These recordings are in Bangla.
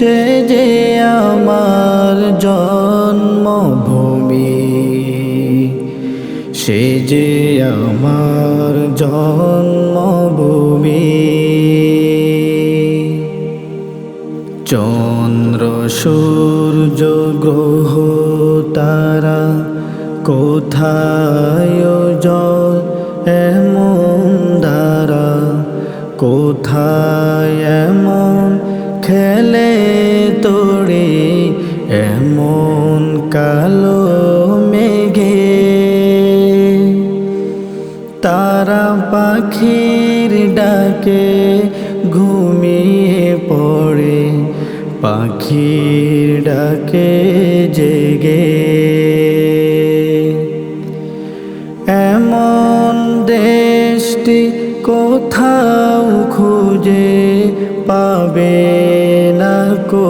সে যে আমার জন্মভূমি, সে যে আমার জন্মভূমি। চন্দ্র, সূর্য, গ্রহ, তারা কোথায় জল, এমন দ্বারা কোথায় তারা পাখির ডাকে ঘুমিয়ে পড়ে। পাখির ডাকে জেগে। এমন দেশটি কোথাও খুঁজে পাবে না কো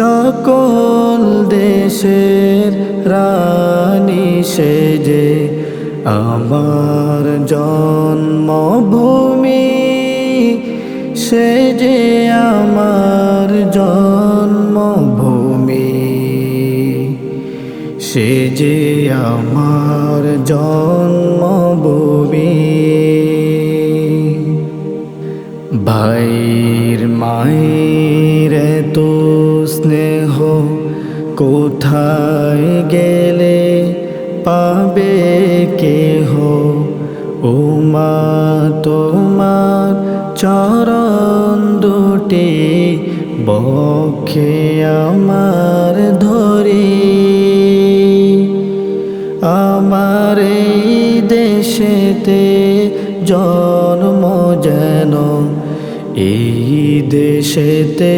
সকল দেশের রানী সেজে আমার জন্মভূমি, সে যে আমার জন্মভূমি, সে যে আমার জন্মভূমি। ভাইর মায়ের কোথায় গেলে পাবে কেহ? ও মা তোমার চরণ দুটি বক্ষে আমার ধরি। আমার এই দেশেতে জন্ম যেন, এই দেশেতে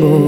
মরি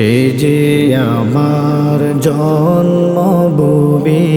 সে যে আমার জন্মভূমি।